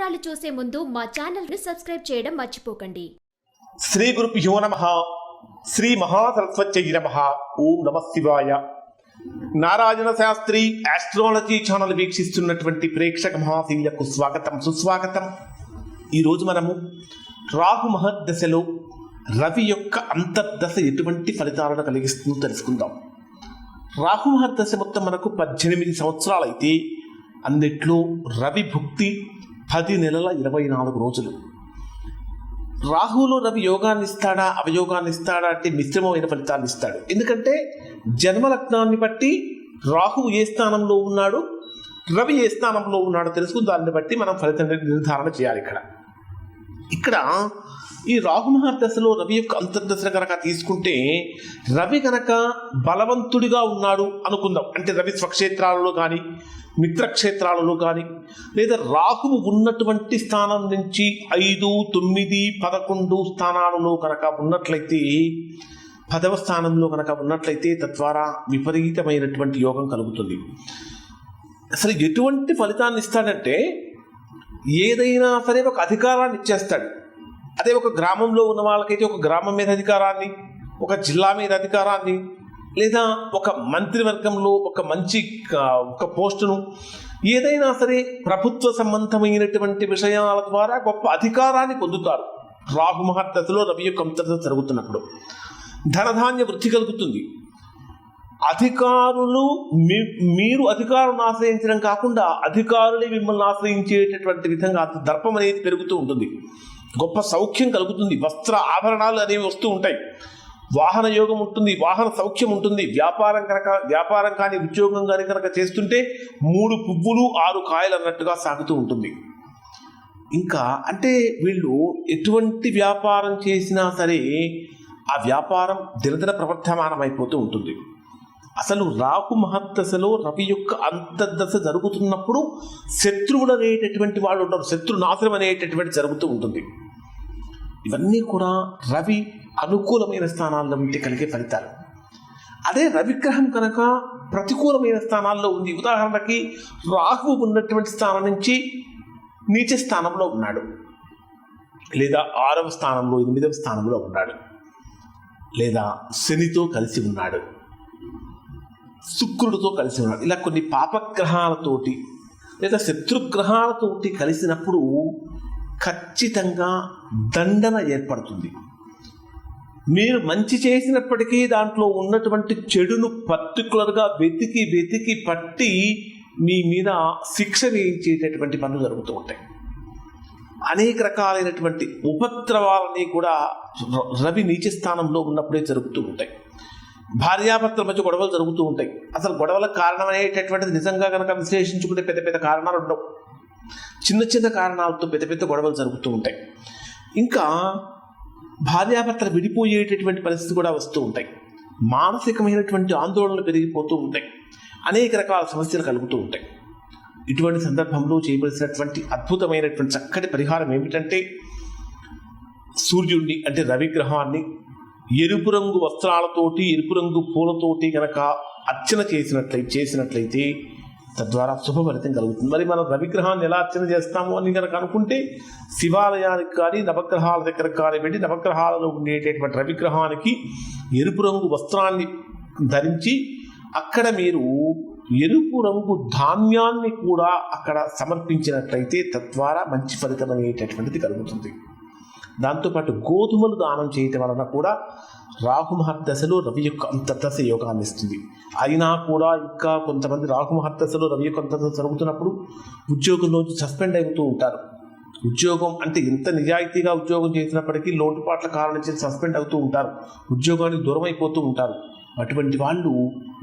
వివరాలు చూసే ముందు మా ఛానల్ని సబ్స్క్రైబ్ చేయడం మర్చిపోకండి. శ్రీ గురుభ్యో నమ. శ్రీ మహాసరస్వత్యై నమ. ఓం నమ శివాయ. నారాయణ శాస్త్రి ఆస్ట్రాలజీ ఛానల్ వీక్షిస్తున్నటువంటి ప్రేక్షక మహాశీలకు స్వాగతం సుస్వాగతం. ఈరోజు మనము రాహు మహద్దశలో రవి యొక్క అంతర్దశ ఎటువంటి ఫలితాలను కలిగిస్తుందో తెలుసుకుందాం. రాహు మహర్దశ మొత్తం మనకు పద్దెనిమిది సంవత్సరాలైతే అన్నిట్లో రవి భుక్తి పది నెలల ఇరవై నాలుగు రోజులు. రాహులో రవి యోగాన్ని ఇస్తాడా అవయోగాన్ని ఇస్తాడా అంటే మిశ్రమమైన ఫలితాన్ని ఇస్తాడు. ఎందుకంటే జన్మలగ్నాన్ని బట్టి రాహువు ఏ స్థానంలో ఉన్నాడు రవి ఏ స్థానంలో ఉన్నాడో తెలుసుకుని దాన్ని బట్టి మనం ఫలితం నిర్ధారణ చేయాలి ఇక్కడ. ఇక్కడ ఈ రాహుమహర్దశలో రవి యొక్క అంతర్దశ కనుక తీసుకుంటే రవి కనుక బలవంతుడిగా ఉన్నాడు అనుకుందాం. అంటే రవి స్వక్షేత్రాలలో కానీ మిత్రక్షేత్రాలలో కానీ లేదా రాహువు ఉన్నటువంటి స్థానం నుంచి ఐదు తొమ్మిది పదకొండు స్థానాలలో కనుక ఉన్నట్లయితే పదవ స్థానంలో కనుక ఉన్నట్లయితే తద్వారా విపరీతమైనటువంటి యోగం కలుగుతుంది. అసలు ఎటువంటి ఫలితాన్ని ఇస్తాడంటే ఏదైనా సరే ఒక అధికారాన్ని ఇచ్చేస్తాడు. అదే ఒక గ్రామంలో ఉన్న వాళ్ళకైతే ఒక గ్రామం మీద అధికారాన్ని ఒక జిల్లా మీద అధికారాన్ని లేదా ఒక మంత్రివర్గంలో ఒక మంచి ఒక పోస్టును ఏదైనా సరే ప్రభుత్వ సంబంధమైనటువంటి విషయాల ద్వారా గొప్ప అధికారాన్ని పొందుతారు. రాహు మహర్దశలో రవి యొక్క అంతర్దశ జరుగుతున్నప్పుడు. ధనధాన్య వృద్ధి కలుగుతుంది. అధికారులు మీ- మీరు అధికారులను ఆశ్రయించడం కాకుండా అధికారులే మిమ్మల్ని ఆశ్రయించేటటువంటి విధంగా దర్పం అనేది పెరుగుతూ ఉంటుంది. గొప్ప సౌఖ్యం కలుగుతుంది. వస్త్ర ఆభరణాలు అనేవి వస్తూ ఉంటాయి. వాహన యోగం ఉంటుంది వాహన సౌఖ్యం ఉంటుంది. వ్యాపారం కనుక వ్యాపారం కానీ ఉద్యోగం కానీ కనుక చేస్తుంటే మూడు పువ్వులు ఆరు కాయలు అన్నట్టుగా సాగుతూ ఉంటుంది. ఇంకా అంటే వీళ్ళు ఎటువంటి వ్యాపారం చేసినా సరే ఆ వ్యాపారం దినదిన ప్రవర్తమానం అయిపోతూ ఉంటుంది. అసలు రాహు మహత్తశలో రవి యొక్క అంతర్దశ జరుగుతున్నప్పుడు శత్రువులు అనేటటువంటి వాళ్ళు ఉంటారు. శత్రు నాశనం అనేటటువంటి జరుగుతూ ఉంటుంది. ఇవన్నీ కూడా రవి అనుకూలమైన స్థానాల్లో ఉంటే కలిగే ఫలితాలు. అదే రవిగ్రహం కనుక ప్రతికూలమైన స్థానాల్లో ఉంది. ఉదాహరణకి రాహువు ఉన్నటువంటి స్థానం నుంచి నీచ స్థానంలో ఉన్నాడు. లేదా ఆరవ స్థానంలో ఎనిమిదవ స్థానంలో ఉన్నాడు. లేదా శనితో కలిసి ఉన్నాడు. శుక్రుడితో కలిసి ఉన్నాడు ఇలా కొన్ని పాపగ్రహాలతోటి లేదా శత్రుగ్రహాలతోటి కలిసినప్పుడు ఖచ్చితంగా దండన ఏర్పడుతుంది. మీరు మంచి చేసినప్పటికీ దాంట్లో ఉన్నటువంటి చెడును పర్టికులర్గా వెతికి వెతికి పట్టి మీ మీద శిక్ష వేయించేటటువంటి పనులు జరుగుతూ ఉంటాయి. అనేక రకాలైనటువంటి ఉపద్రవాలని కూడా రవి నీచ స్థానంలో ఉన్నప్పుడే జరుగుతూ ఉంటాయి. భార్యాభర్తల మధ్య గొడవలు జరుగుతూ ఉంటాయి. అసలు గొడవలకు కారణం అనేటటువంటిది నిజంగా కనుక విశ్లేషించుకుంటే పెద్ద పెద్ద కారణాలు ఉండవు. చిన్న చిన్న కారణాలతో పెద్ద పెద్ద గొడవలు జరుగుతూ ఉంటాయి. ఇంకా భార్యాభర్తలు విడిపోయేటటువంటి పరిస్థితి కూడా వస్తూ ఉంటాయి. మానసికమైనటువంటి ఆందోళనలు పెరిగిపోతూ ఉంటాయి. అనేక రకాల సమస్యలు కలుగుతూ ఉంటాయి. ఇటువంటి సందర్భంలో చేయవలసినటువంటి అద్భుతమైనటువంటి చక్కటి పరిహారం ఏమిటంటే సూర్యుడిని అంటే రవిగ్రహాన్ని ఎరుపు రంగు వస్త్రాలతోటి ఎరుపు రంగు పూలతోటి కనుక అర్చన చేసినట్లయితే చేసినట్లయితే తద్వారా శుభ ఫలితం కలుగుతుంది. మరి మనం రవిగ్రహాన్ని ఎలా అర్చన చేస్తాము అని కనుక అనుకుంటే శివాలయానికి కానీ నవగ్రహాల దగ్గర కానీ పెట్టి నవగ్రహాలలో ఉండేటటువంటి రవిగ్రహానికి ఎరుపు రంగు వస్త్రాన్ని ధరించి అక్కడ మీరు ఎరుపు రంగు ధాన్యాన్ని కూడా అక్కడ సమర్పించినట్లయితే తద్వారా మంచి ఫలితం అనేటటువంటిది కలుగుతుంది. దాంతోపాటు గోధుమలు దానం చేయటం వలన కూడా రాహుమహర్దశలో రవి యొక్క అంతర్దశ యోగాన్ని ఇస్తుంది. అయినా కూడా ఇంకా కొంతమంది రాహుమహర్దశలో రవి యొక్క అంతర్దశ జరుగుతున్నప్పుడు ఉద్యోగంలోంచి సస్పెండ్ అవుతూ ఉంటారు. ఉద్యోగం అంటే ఎంత నిజాయితీగా ఉద్యోగం చేసినప్పటికీ లోటుపాట్ల కారణం చేసి సస్పెండ్ అవుతూ ఉంటారు. ఉద్యోగానికి దూరం అయిపోతూ ఉంటారు. అటువంటి వాళ్ళు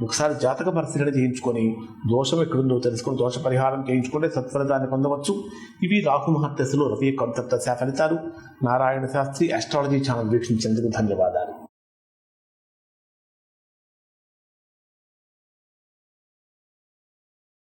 ఒకసారి జాతక పరిశీలన చేయించుకొని దోషం ఎక్కడుందో తెలుసుకొని దోష పరిహారం చేయించుకుంటే సత్ఫలితాన్ని పొందవచ్చు. ఇవి రాహు మహర్దశలో రవి యొక్క అంతర్దశ నారాయణ శాస్త్రి ఆస్ట్రాలజీ ఛానల్ వీక్షించేందుకు ధన్యవాదాలు.